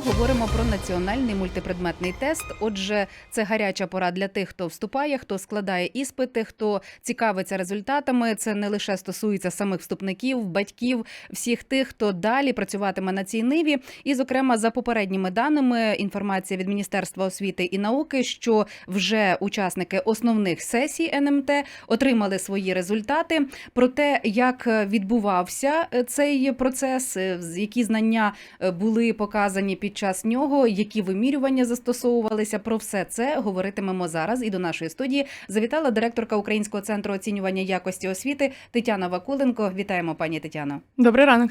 говоримо про національний мультипредметний тест. Отже, це гаряча пора для тих, хто вступає, хто складає іспити, хто цікавиться результатами. Це не лише стосується самих вступників, батьків, всіх тих, хто далі працюватиме на цій ниві. І, зокрема, за попередніми даними, інформація від Міністерства освіти і науки, що вже учасники основних сесій НМТ отримали свої результати. Про те, як відбувався е, цей процес, е, які знання е, були показані під час нього, які вимірювання застосовувалися. Про все це говоритимемо зараз. І до нашої студії завітала директорка Українського центру оцінювання якості освіти Тетяна Вакуленко. Вітаємо, пані Тетяно. Добрий ранок.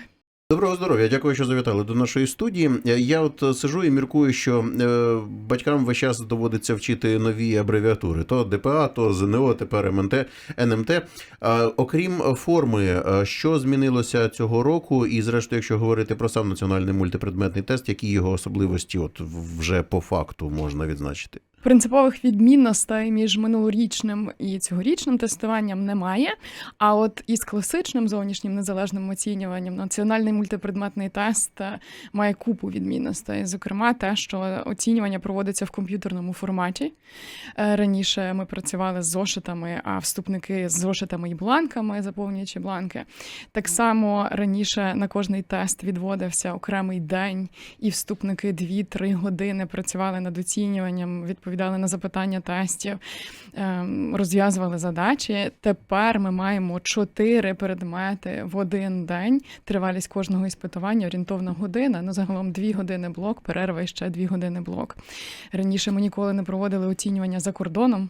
Доброго здоров'я, дякую, що завітали до нашої студії. Е, Я от е, сижу і міркую, що е, батькам весь час доводиться вчити нові абревіатури: то ДПА, то ЗНО, тепер МНТ, НМТ. Окрім форми, що змінилося цього року, і зрештою, якщо говорити про сам національний мультипредметний тест, які його особливості, от вже по факту можна відзначити? Принципових відмінностей між минулорічним і цьогорічним тестуванням немає. А от із класичним зовнішнім незалежним оцінюванням національний мультипредметний тест е, має купу відмінностей. Зокрема, те, що оцінювання проводиться в комп'ютерному форматі. Е, Раніше ми працювали з зошитами, а вступники з зошитами і бланками, заповнюючи бланки. Так само раніше на кожний тест відводився окремий день, і вступники 2-3 години працювали над оцінюванням, відповідали на запитання тестів, ем, розв'язували задачі. Тепер ми маємо чотири предмети в один день. Тривалість кожного іспитування орієнтовна година. Ну загалом дві години блок, перерва і ще дві години блок. Раніше ми ніколи не проводили оцінювання за кордоном.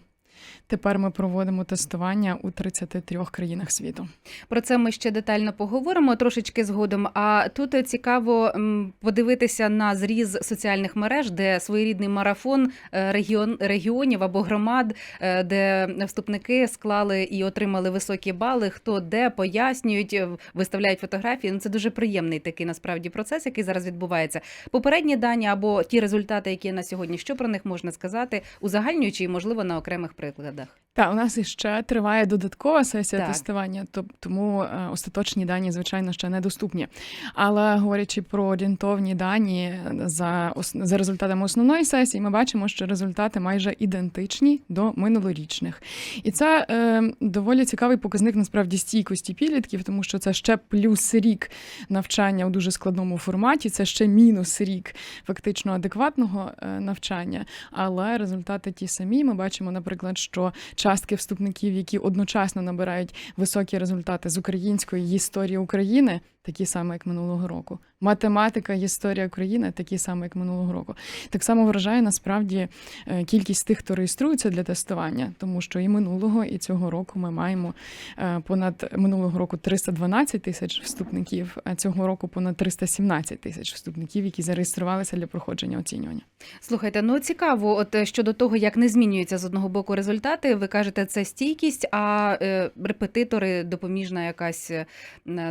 Тепер ми проводимо тестування у 33 країнах світу. Про це ми ще детально поговоримо трошечки згодом. А тут цікаво подивитися на зріз соціальних мереж, де своєрідний марафон е, регіон регіонів або громад, е, де вступники склали і отримали високі бали. Хто де пояснюють, е, виставляють фотографії. Ну це дуже приємний такий насправді процес, який зараз відбувається. Попередні дані або ті результати, які на сьогодні, що про них можна сказати, узагальнюючи можливо на окремих прикладах. Та у нас іще триває додаткова сесія Так. тестування, то- тому е, остаточні дані, звичайно, ще недоступні. Але говорячи про орієнтовні дані за, ос- за результатами основної сесії, ми бачимо, що результати майже ідентичні до минулорічних. І це е, доволі цікавий показник насправді стійкості підлітків, тому що це ще плюс рік навчання у дуже складному форматі, це ще мінус рік фактично адекватного е, навчання. Але результати ті самі. Ми бачимо, наприклад, що частки вступників, які одночасно набирають високі результати з української історії України, такі самі, як минулого року. Математика, історія України, такі самі, як минулого року. Так само вражає насправді е, кількість тих, хто реєструється для тестування, тому що і минулого, і цього року ми маємо е, понад минулого року 312 тисяч вступників, а цього року понад 317 тисяч вступників, які зареєструвалися для проходження оцінювання. Слухайте, ну цікаво, от е, щодо того, як не змінюються з одного боку результати. Ви кажете, це стійкість, а репетитори, допоміжна якась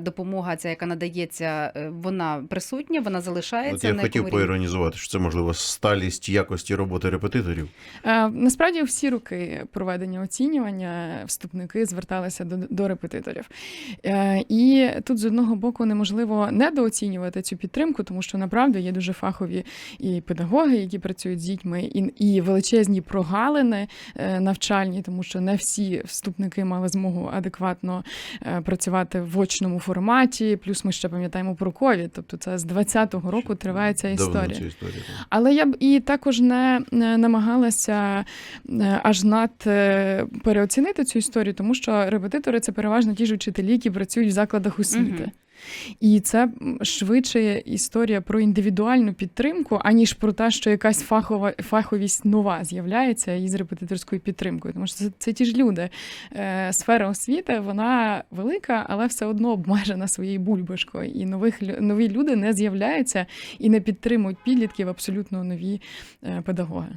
допомога, ця яка надається, е, вона присутня, вона залишається. От я на хотів рівні? поіронізувати, що це можливо сталість якості роботи репетиторів. Е, Насправді всі роки проведення оцінювання вступники зверталися до, до репетиторів. Е, І тут з одного боку неможливо недооцінювати цю підтримку, тому що направду є дуже фахові і педагоги, які працюють з дітьми, і, і величезні прогалини е, навчальні, тому що не всі вступники мали змогу адекватно е, працювати в очному форматі. Плюс ми ще пам'ятаємо про ковід, тобто це з 20-го року триває ця Давно історія. ця історія. так. Але я б і також не намагалася е, аж над е, переоцінити цю історію, тому що репетитори це переважно ті ж вчителі, які працюють в закладах освіти. Мгм. І це швидше історія про індивідуальну підтримку, аніж про те, що якась фахова фаховість нова з'являється із репетиторською підтримкою. Тому що це, це ті ж люди. Е, сфера освіти вона велика, але все одно обмежена своєю бульбашкою. І нових нові люди не з'являються і не підтримують підлітків абсолютно нові е, педагоги.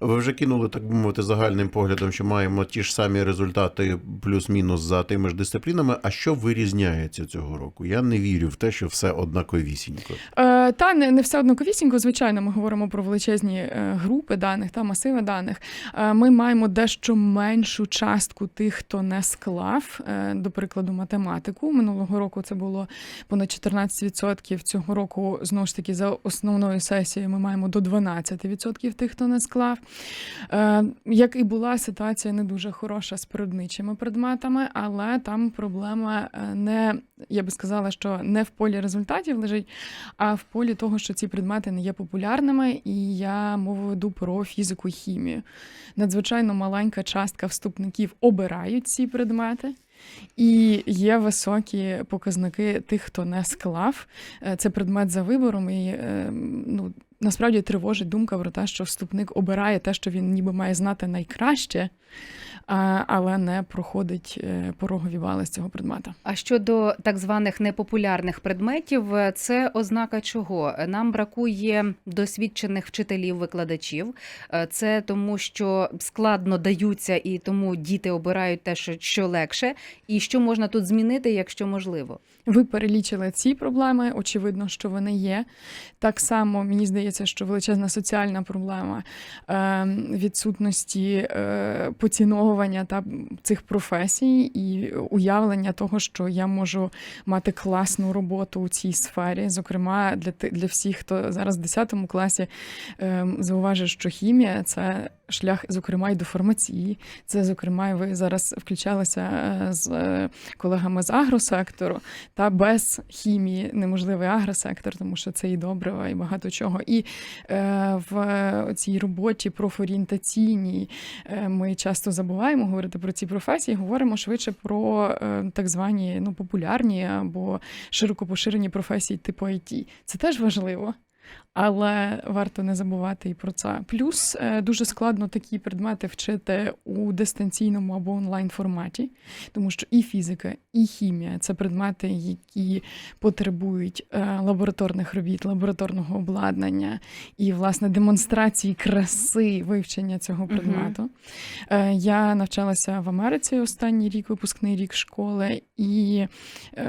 Ви вже кинули, так би мовити, загальним поглядом, що маємо ті ж самі результати плюс-мінус за тими ж дисциплінами. А що вирізняється цього року? Я не вірю в те, що все однаковісінько. Е, Та не, не все однаковісінько. Звичайно, ми говоримо про величезні е, групи даних та масиви даних. Е, Ми маємо дещо меншу частку тих, хто не склав, е, до прикладу, математику. Минулого року це було понад 14%. Цього року знову ж таки за основною сесією ми маємо до 12% тих, хто не склав. Як і була ситуація не дуже хороша з природничими предметами, але там проблема не я би сказала, що не в полі результатів лежить, а в полі того, що ці предмети не є популярними, і я мову веду про фізику і хімію. Надзвичайно маленька частка вступників обирають ці предмети. І є високі показники тих, хто не склав. Е, Це предмет за вибором, і е, ну, насправді тривожить думка про те, що вступник обирає те, що він ніби має знати найкраще, але не проходить е, порогові бали з цього предмета. А щодо так званих непопулярних предметів, е, це ознака чого? Нам бракує досвідчених вчителів-викладачів. Е, Це тому, що складно даються, і тому діти обирають те, що, легше, і що можна тут змінити, якщо можливо. Ви перелічили ці проблеми. Очевидно, що вони є. Так само мені здається, що величезна соціальна проблема е, відсутності е, поціновування та цих професій і уявлення того, що я можу мати класну роботу у цій сфері. Зокрема, для для всіх, хто зараз в 10 класі е, зауважив, що хімія це шлях, зокрема, і до фармації. Це, зокрема, ви зараз включалися е, з е, колегами з агросектору. Та без хімії неможливий агросектор, тому що це і добрива, і багато чого. І е, в цій роботі профорієнтаційній ми часто забуваємо говорити про ці професії, говоримо швидше про так звані ну, популярні або широко поширені професії типу IT. Це теж важливо. Але варто не забувати і про це. Плюс е, дуже складно такі предмети вчити у дистанційному або онлайн форматі, тому що і фізика, і хімія це предмети, які потребують е, лабораторних робіт, лабораторного обладнання і власне демонстрації краси вивчення цього предмету. Е, Я навчалася в Америці останній рік, випускний рік школи, і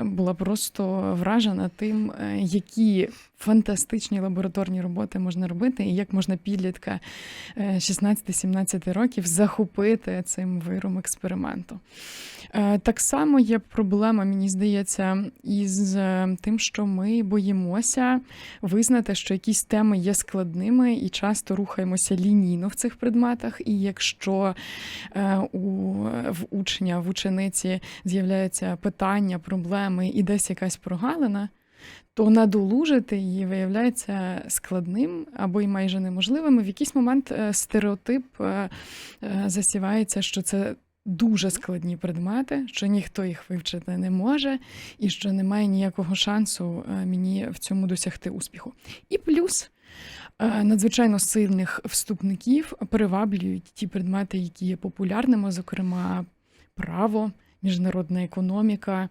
була просто вражена тим, які фантастичні лабораторні роботи можна робити, і як можна підлітка е, 16-17 років захопити цим виром експерименту. Е, Так само є проблема, мені здається, із е, тим, що ми боїмося визнати, що якісь теми є складними і часто рухаємося лінійно в цих предметах. І якщо е, у в учня, в учениці з'являються питання, проблеми і десь якась прогалина. То надолужити її виявляється складним або й майже неможливим. І В якийсь момент е, стереотип е, е, засівається, що це дуже складні предмети, що ніхто їх вивчити не може, і що немає ніякого шансу мені в цьому досягти успіху. І плюс надзвичайно сильних вступників приваблюють ті предмети, які є популярними, зокрема право. Міжнародна економіка,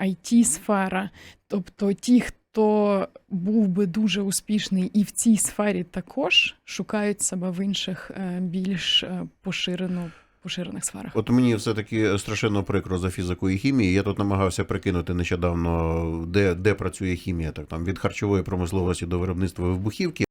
it сфера тобто ті, хто був би дуже успішний і в цій сфері також шукають себе в інших е, більш е, поширено поширених сферах. От мені все таки страшенно прикро за фізику і хімію. Я тут намагався прикинути нещодавно, де, де працює хімія, так там від харчової промисловості до виробництва вибухівки.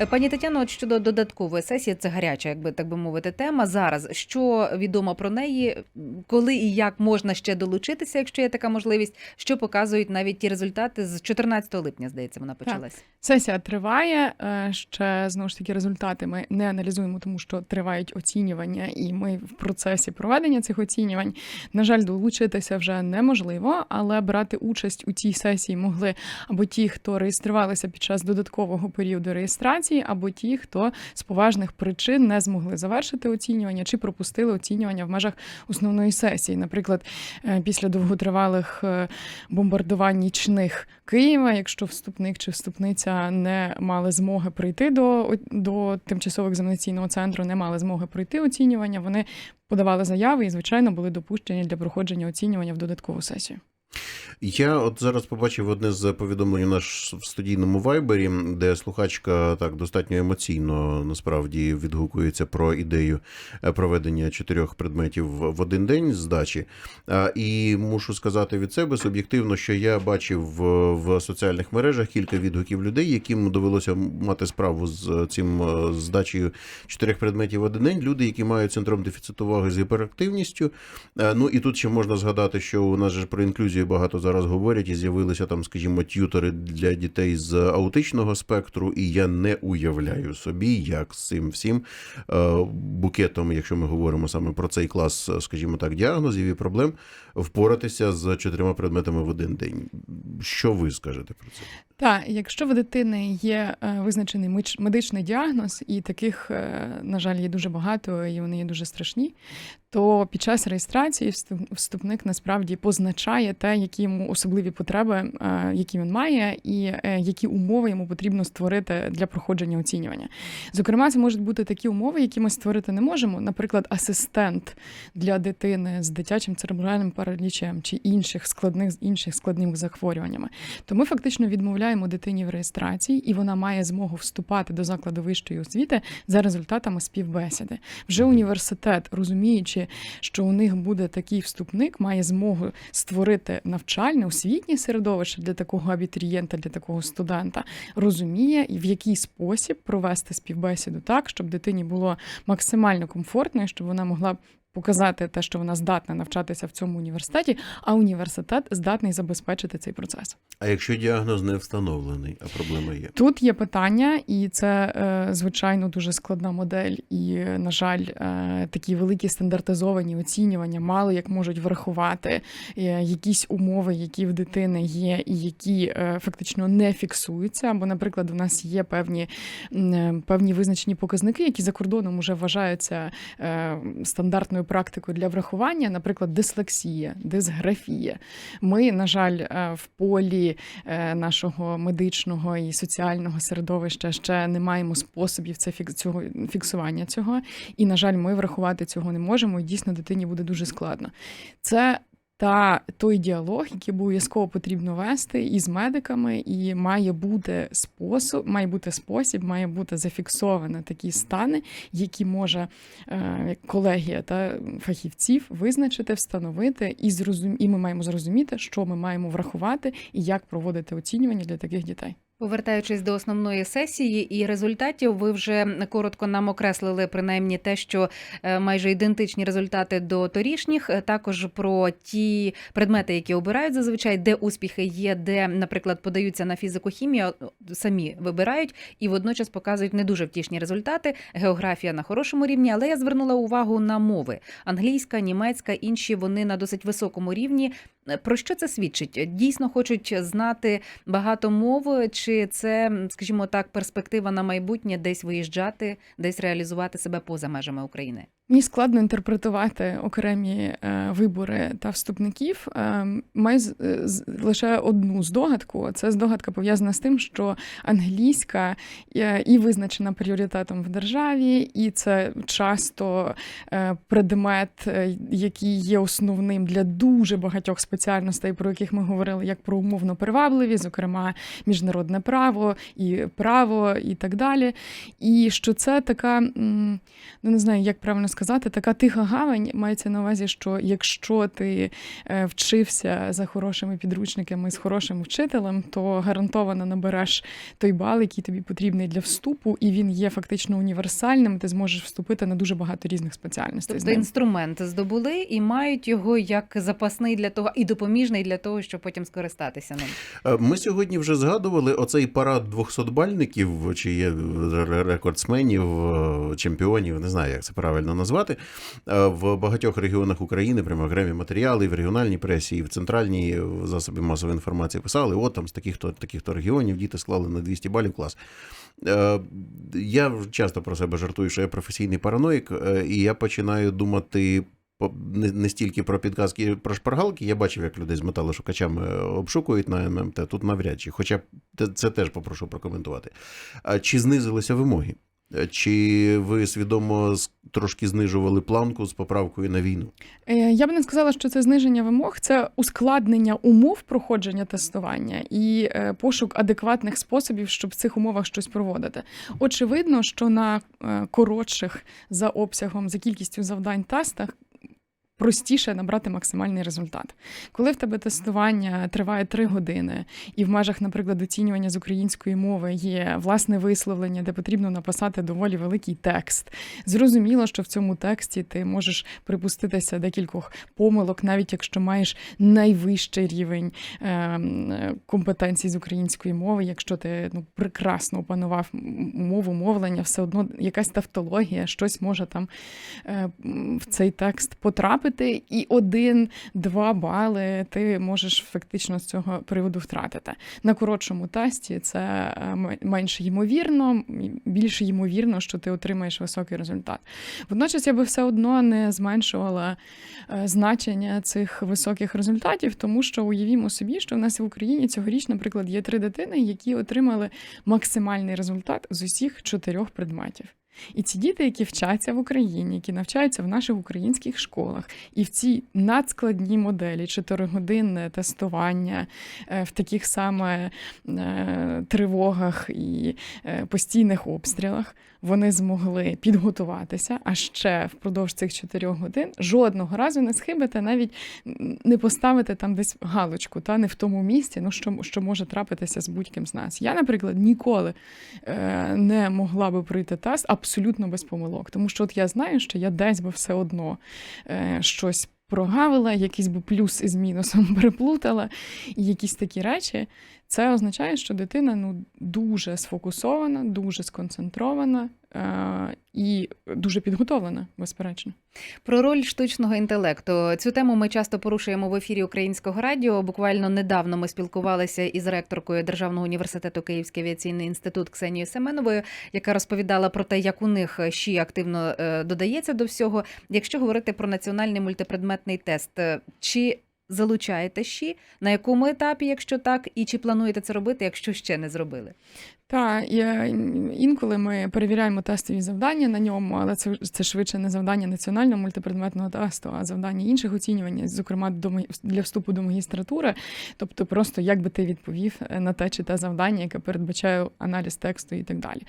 Е, Пані Тетяно, от щодо додаткової сесії, це гаряча, якби так би мовити, тема. Зараз що відомо про неї, коли і як можна ще долучитися, якщо є така можливість, що показують навіть ті результати з 14 липня, здається, вона почалась. Сесія триває. е, Ще знову ж таки результати ми не аналізуємо, тому що тривають оцінювання, і ми в процесі проведення цих оцінювань. На жаль, долучитися вже неможливо, але брати участь у цій сесії могли або ті, хто реєструвалися під час додаткового періоду реєстрації, або ті, хто з поважних причин не змогли завершити оцінювання чи пропустили оцінювання в межах основної сесії. Наприклад, е, після довготривалих е, бомбардувань нічних Києва, якщо вступник чи вступниця не мали змоги прийти до, до тимчасового екзаменаційного центру, не мали змоги пройти оцінювання, вони подавали заяви і, звичайно, були допущені для проходження оцінювання в додаткову сесію. Я от зараз побачив одне з повідомлень наш в студійному вайбері, де слухачка так достатньо емоційно насправді відгукується про ідею е, проведення чотирьох предметів в один день здачі. І мушу сказати від себе суб'єктивно, що я бачив в, в соціальних мережах кілька відгуків людей, яким довелося мати справу з цим е, здачею чотирьох предметів в один день. Люди, які мають синдром дефіциту уваги з гіперактивністю. Е, Ну і тут ще можна згадати, що у нас же про інклюзію багато зараз говорять, і з'явилися там, скажімо, т'ютери для дітей з аутичного спектру, і я не уявляю собі, як з цим всім е, букетом, якщо ми говоримо саме про цей клас, скажімо так, діагнозів і проблем, впоратися з чотирма предметами в один день. Що ви скажете про це? Так, якщо в дитини є е, визначений медичний діагноз, і таких, е, на жаль, є дуже багато, і вони є дуже страшні, то під час реєстрації вступ- вступник насправді позначає те, які йому особливі потреби, е, які він має, і е, які умови йому потрібно створити для проходження оцінювання. Зокрема, це можуть бути такі умови, які ми створити не можемо. Наприклад, асистент для дитини з дитячим церебральним паралічем чи інших складних інших складними захворюваннями. То ми фактично відмовляємо дитині в реєстрації, і вона має змогу вступати до закладу вищої освіти за результатами співбесіди. Вже університет, розуміючи, що у них буде такий вступник, має змогу створити навчальне освітнє середовище для такого абітурієнта, для такого студента, розуміє, в який спосіб провести співбесіду так, щоб дитині було максимально комфортно, і щоб вона могла показати те, що вона здатна навчатися в цьому університеті, а університет здатний забезпечити цей процес. А якщо діагноз не встановлений, а проблема є? Тут є питання, і це е, звичайно дуже складна модель. І, на жаль, е, такі великі стандартизовані оцінювання мало як можуть врахувати е, якісь умови, які в дитини є, і які фактично не фіксуються. Бо, наприклад, у нас є певні, певні визначені показники, які за кордоном вже вважаються е, стандартною практикою для врахування, наприклад, дислексія, дисграфія. Ми, на жаль, е, в полі е, нашого медичного і соціального середовища ще не маємо способів це цього фіксування цього. І, на жаль, ми врахувати цього не можемо, і дійсно дитині буде дуже складно. Це та той діалог, який обов'язково потрібно вести із медиками, і має бути спосіб, має бути спосіб, має бути зафіксовано такі стани, які може е, колегія та фахівців визначити, встановити, і зрозум... і ми маємо зрозуміти, що ми маємо врахувати і як проводити оцінювання для таких дітей. Повертаючись до основної сесії і результатів, ви вже коротко нам окреслили принаймні те, що е, майже ідентичні результати до торішніх. Е, Також про ті предмети, які обирають зазвичай, де успіхи є, де, наприклад, подаються на фізико-хімію, самі вибирають і водночас показують не дуже втішні результати. Географія на хорошому рівні, але я звернула увагу на мови: англійська, німецька, інші вони на досить високому рівні. Е, Про що це свідчить? Дійсно хочуть знати багато мов, чи це, скажімо так, перспектива на майбутнє десь виїжджати, десь реалізувати себе поза межами України? Мені складно інтерпретувати окремі е, вибори та вступників. Е, маю е, лише одну здогадку. Це здогадка пов'язана з тим, що англійська і визначена пріоритетом в державі, і це часто предмет, який є основним для дуже багатьох спеціальностей, про яких ми говорили, як про умовно привабливі, зокрема міжнародне право і право, і так далі. І що це така, ну не знаю, як правильно сказати, така тиха гавань мається на увазі, що якщо ти е, вчився за хорошими підручниками з хорошим вчителем, то гарантовано набереш той бал, який тобі потрібний для вступу, і він є фактично універсальним. Ти зможеш вступити на дуже багато різних спеціальностей. Тобто інструмент здобули і мають його як запасний для того і допоміжний для того, щоб потім скористатися ним. Е, Ми сьогодні вже згадували оцей парад 200-бальників, чи є рекордсменів, е, чемпіонів, не знаю, як це правильно назвати. Е, В багатьох регіонах України прямо окремі матеріали і в регіональній пресі, і в центральній е, засобі масової інформації писали: от там з таких-то таких-то регіонів діти склали на 200 балів клас. Е, Я часто про себе жартую, що я професійний параноїк, і я починаю думати не, стільки про підказки, про шпаргалки. Я бачив, як людей з металошукачами обшукують на ММТ, тут навряд чи. Хоча це теж попрошу прокоментувати. Чи знизилися вимоги? Е, Чи ви свідомо трошки знижували планку з поправкою на війну? Е, Я би не сказала, що це зниження вимог, це ускладнення умов проходження тестування і е, пошук адекватних способів, щоб в цих умовах щось проводити. Очевидно, що на коротших за обсягом, за кількістю завдань тестах. Простіше набрати максимальний результат. Коли в тебе тестування триває три години, і в межах, наприклад, оцінювання з української мови є власне висловлення, де потрібно написати доволі великий текст. Зрозуміло, що в цьому тексті ти можеш припуститися декількох помилок, навіть якщо маєш найвищий рівень ем, компетенцій з української мови, якщо ти ну, прекрасно опанував мову мовлення, все одно якась тавтологія, щось може там е, в цей текст потрапити, і один-два бали ти можеш фактично з цього приводу втратити. На коротшому тесті це е, м- менш ймовірно, більш ймовірно, що ти отримаєш високий результат. Водночас я би все одно не зменшувала е, значення цих високих результатів, тому що уявімо собі, що в нас в Україні цьогоріч, наприклад, є три дитини, які отримали максимальний результат з усіх чотирьох предметів. І ці діти, які вчаться в Україні, які навчаються в наших українських школах, і в цій надскладній моделі чотиригодинне тестування е, в таких саме е, тривогах і е, постійних обстрілах, вони змогли підготуватися, а ще впродовж цих чотирьох годин жодного разу не схибити, навіть не поставити там десь галочку, та не в тому місці, ну що, що може трапитися з будь-ким з нас. Я, наприклад, ніколи не могла би пройти тест абсолютно без помилок, тому що от я знаю, що я десь би все одно е, щось. Прогавила, якийсь би плюс із мінусом переплутала, і якісь такі речі. Це означає, що дитина ну дуже сфокусована, дуже сконцентрована е- і дуже підготовлена, безперечно. Про роль штучного інтелекту цю тему ми часто порушуємо в ефірі українського радіо. Буквально недавно ми спілкувалися із ректоркою Державного університету Київський авіаційний інститут Ксенією Семеновою, яка розповідала про те, як у них ЩІ активно е, додається до всього. Якщо говорити про національний мультипредметний тест, е, чи залучаєте ЩІ, на якому етапі, якщо так, і чи плануєте це робити, якщо ще не зробили? Та я, інколи ми перевіряємо тестові завдання на ньому, але це, це швидше не завдання національного мультипредметного тесту, а завдання інших оцінювань, зокрема для вступу до магістратури. Тобто, просто як би ти відповів на те чи те завдання, яке передбачає аналіз тексту і так далі.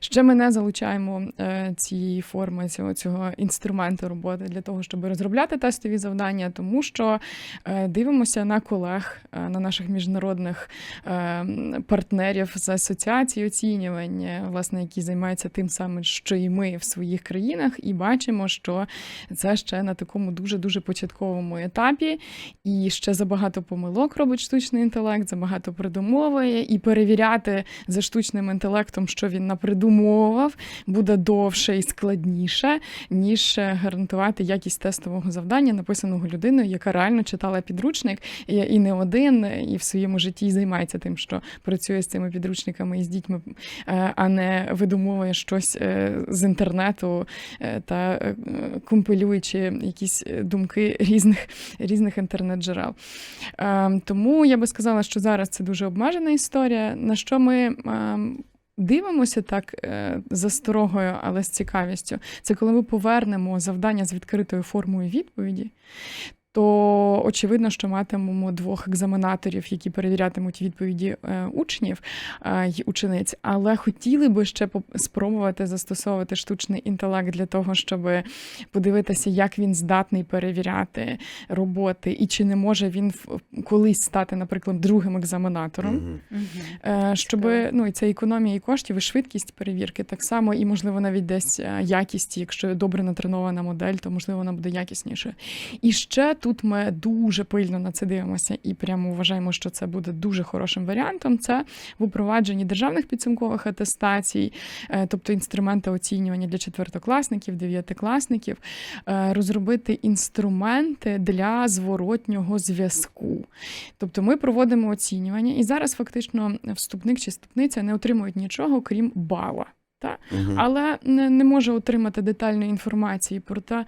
Ще ми не залучаємо е, ці форми цього, цього інструменту роботи для того, щоб розробляти тестові завдання, тому що е, дивимося на колег, е, на наших міжнародних е, партнерів з асоціації оцінювання, власне, які займаються тим самим, що і ми в своїх країнах, і бачимо, що це ще на такому дуже дуже початковому етапі, і ще забагато помилок робить штучний інтелект, забагато придумовує, і перевіряти за штучним інтелектом, що він напридумовував, буде довше і складніше, ніж е, гарантувати якість тестового завдання, написаного людиною, яка реально читала підручник і, і не один, і в своєму житті займається тим, що працює з цими підручниками і з дітьми, е, а не видумовує щось е, з інтернету е, та компилюючи якісь думки різних, різних інтернет-джерел. Тому я би сказала, що зараз це дуже обмежена історія, на що ми. е, Дивимося так за сторогою, але з цікавістю. Це коли ми повернемо завдання з відкритою формою відповіді, то очевидно, що матимемо двох екзаменаторів, які перевірятимуть відповіді е, учнів е, й учениць, але хотіли би ще спробувати застосовувати штучний інтелект для того, щоб подивитися, як він здатний перевіряти роботи, і чи не може він в- колись стати, наприклад, другим екзаменатором. Мгм. Е, Щоб ну і це економія і коштів, і швидкість перевірки так само, і можливо навіть десь е, якість. Якщо добре натренована модель, то можливо вона буде якіснішою. І ще тут ми дуже пильно на це дивимося і прямо вважаємо, що це буде дуже хорошим варіантом. Це в упровадженні державних підсумкових атестацій, е, тобто інструменти оцінювання для четвертокласників, дев'ятикласників, е, розробити інструменти для зворотнього зв'язку. Тобто ми проводимо оцінювання, і зараз фактично вступник чи вступниця не отримують нічого, крім бала. Мгм. Але не, не може отримати детальної інформації про те,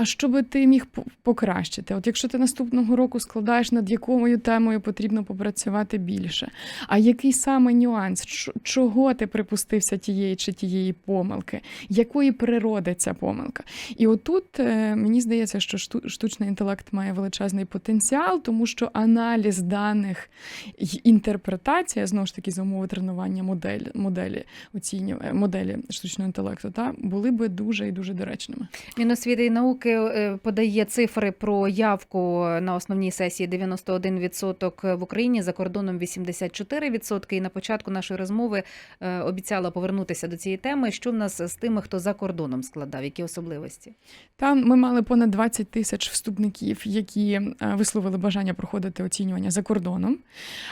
а що би ти міг по- покращити? От якщо ти наступного року складаєш, над якою темою потрібно попрацювати більше. А який саме нюанс? Чого ти припустився тієї чи тієї помилки? Якої природи ця помилка? І отут е, мені здається, що шту- штучний інтелект має величезний потенціал, тому що аналіз даних й інтерпретація знову ж таки за умови тренування модель, моделі оцінює моделі штучного інтелекту, та були би дуже і дуже доречними. Міносвіти і науки е, подає цифри про явку на основній сесії 91% в Україні, за кордоном 84%. І на початку нашої розмови е, обіцяла повернутися до цієї теми. Що в нас з тими, хто за кордоном складав, які особливості? Там ми мали понад 20 тисяч вступників, які е, висловили бажання проходити оцінювання за кордоном.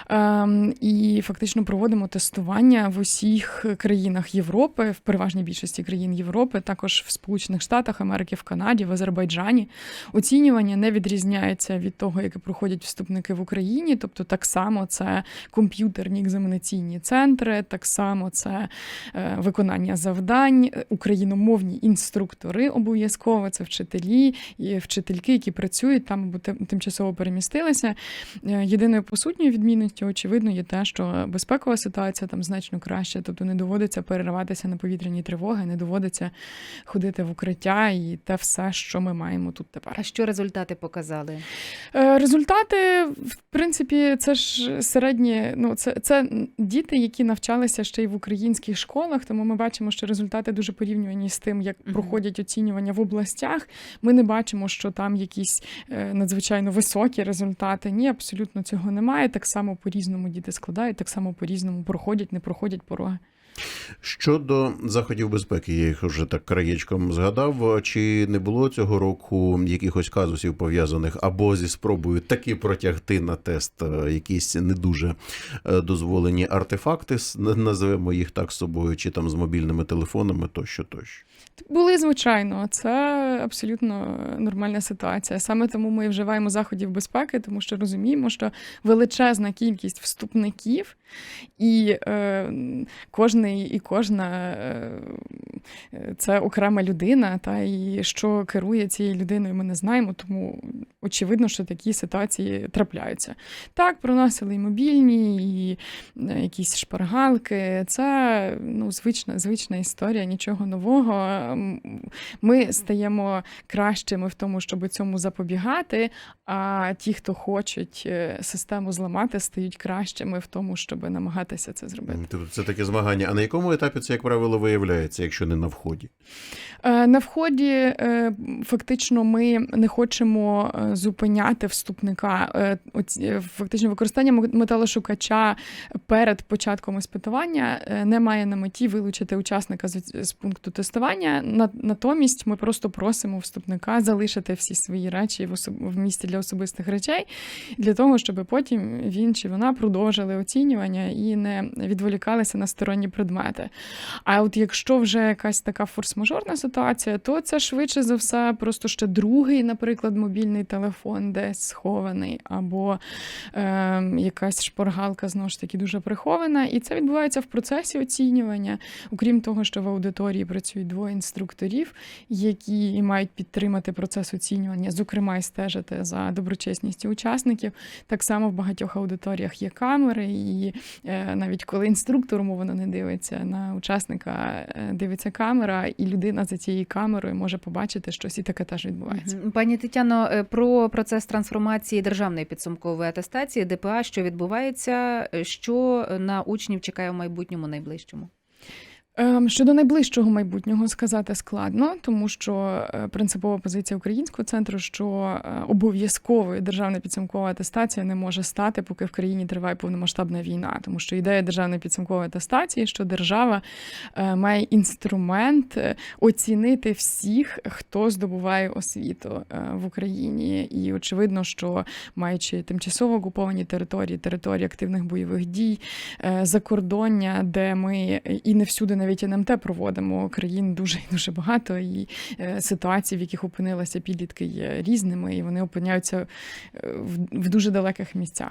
Ем, І фактично проводимо тестування в усіх країнах Європи, в переважній більшості країн Європи, також в Сполучених Штатах Америки, в Канаді, в Азербайджані. Оцінювання не відрізняється від того, яке проходять вступники в Україні. Тобто, так само це комп'ютерні екзаменаційні центри, так само це е, виконання завдань, е, україномовні інструктори обов'язково, це вчителі і вчительки, які працюють там або тимчасово перемістилися. Е, Єдиною посутньою відмінністю, очевидно, є те, що безпекова ситуація там значно краще, тобто не доводиться перериватися на повітряні тривоги, не доводиться ходити в укриття і те все, що ми маємо тут тепер. А що результати показали? Е, Результати, в принципі, це ж середні. Ну, це, це діти, які навчалися ще й в українських школах, тому ми бачимо, що результати дуже порівнювані з тим, як проходять оцінювання в областях. Ми не бачимо, що там якісь е, надзвичайно високі результати. Ні, абсолютно цього немає. Так само по-різному діти складають, так само по-різному проходять, не проходять пороги. Щодо заходів безпеки, я їх вже так краєчком згадав. Чи не було цього року якихось казусів пов'язаних або зі спробою таки протягти на тест е, якісь не дуже е, дозволені артефакти, називемо їх так з собою, чи там з мобільними телефонами, тощо, тощо. Були, звичайно, це абсолютно нормальна ситуація. Саме тому ми вживаємо заходів безпеки, тому що розуміємо, що величезна кількість вступників, і е, кожний і кожна е, це окрема людина, та і що керує цією людиною, ми не знаємо, тому очевидно, що такі ситуації трапляються. Так, проносили і мобільні, і е, якісь шпаргалки. Це ну, звична, звична історія, нічого нового. Ми стаємо кращими в тому, щоб цьому запобігати. А ті, хто хочуть е, систему зламати, стають кращими в тому, щоб намагатися це зробити. Тобто це таке змагання. На якому етапі це, як правило, виявляється, якщо не на вході? Е, На вході е, фактично ми не хочемо е, зупиняти вступника. Фактично використання металошукача перед початком іспитування не має на меті вилучити учасника з, пункту тестування. Натомість ми просто просимо вступника залишити всі свої речі в місці для особистих речей для того, щоб потім він чи вона продовжили оцінювання і не відволікалися на сторонні предмети. А от якщо вже якась така форс-мажорна ситуація, то це швидше за все просто ще другий, наприклад, мобільний телефон десь схований, або е, якась шпоргалка знову ж таки дуже прихована. І це відбувається в процесі оцінювання. Окрім того, що в аудиторії працюють двоє інструкторів, які мають підтримати процес оцінювання, зокрема і стежити за доброчесністю учасників. Так само в багатьох аудиторіях є камери, і е, навіть коли інструктор умовно не дивиться на учасника, е, дивиться камера, і людина за цією камерою може побачити щось, і таке теж відбувається. Пані Тетяно, е, про процес трансформації державної підсумкової атестації ДПА, що відбувається, е, що на учнів чекає в майбутньому найближчому. Ем, Щодо найближчого майбутнього сказати складно, тому що е, принципова позиція українського центру, що е, обов'язковою державна підсумкова атестація не може стати, поки в країні триває повномасштабна війна. Тому що ідея державної підсумкової атестації, що держава е, має інструмент оцінити всіх, хто здобуває освіту в Україні. І очевидно, що маючи тимчасово окуповані території, території активних бойових дій, закордоння, де ми і не всюди навіть навіть НМТ проводимо країн дуже і дуже багато, і е, ситуацій, в яких опинилися підлітки, є різними, і вони опиняються е, в, дуже далеких місцях.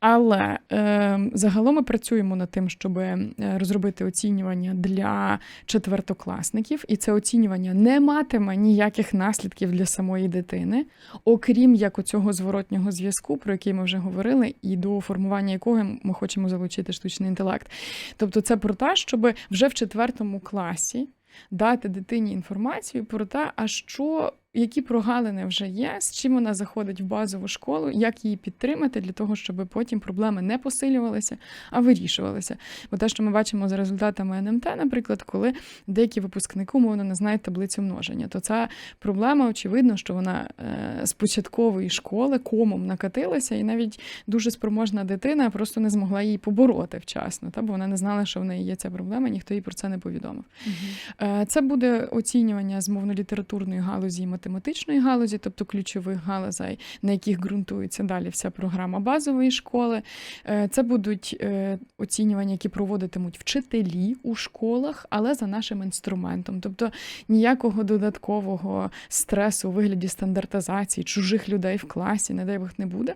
Але е, загалом ми працюємо над тим, щоб розробити оцінювання для четвертокласників, і це оцінювання не матиме ніяких наслідків для самої дитини, окрім як оцього зворотнього зв'язку, про який ми вже говорили, і до формування якого ми хочемо залучити штучний інтелект. Тобто, це про те, щоб вже в четвертому класі дати дитині інформацію про те, а що. Які прогалини вже є, з чим вона заходить в базову школу, як її підтримати для того, щоб потім проблеми не посилювалися, а вирішувалися. Бо те, що ми бачимо за результатами НМТ, наприклад, коли деякі випускники умовно не знають таблицю множення, то ця проблема, очевидно, що вона е, з початкової школи комом накатилася, і навіть дуже спроможна дитина просто не змогла її побороти вчасно, та бо вона не знала, що в неї є ця проблема, ніхто їй про це не повідомив. Е, Це буде оцінювання з мовно-літературної галузі і математичної галузі, тобто ключових галузей, на яких ґрунтується далі вся програма базової школи. Е, Це будуть е, оцінювання, які проводитимуть вчителі у школах, але за нашим інструментом. Тобто ніякого додаткового стресу у вигляді стандартизації чужих людей в класі, не дай Бог, не буде.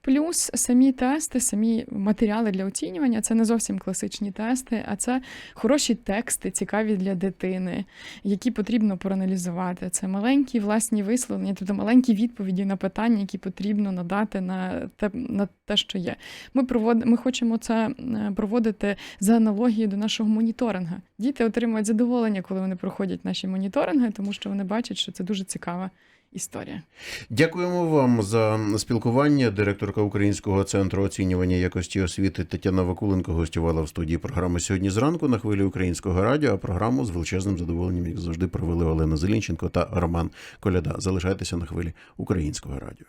Плюс самі тести, самі матеріали для оцінювання це не зовсім класичні тести, а це хороші тексти, цікаві для дитини, які потрібно проаналізувати. Це маленькі власні висловлення, тобто маленькі відповіді на питання, які потрібно надати на те, на те, що є. Ми провод... ми хочемо це е, проводити за аналогією до нашого моніторинга. Діти отримують задоволення, коли вони проходять наші моніторинги, тому що вони бачать, що це дуже цікава історія. Дякуємо вам за спілкування. Директорка Українського центру оцінювання якості освіти Тетяна Вакуленко гостювала в студії програми сьогодні зранку на хвилі українського радіо. А програму з величезним задоволенням, як завжди, провели Олена Зелінченко та Роман Коляда. Залишайтеся на хвилі українського радіо.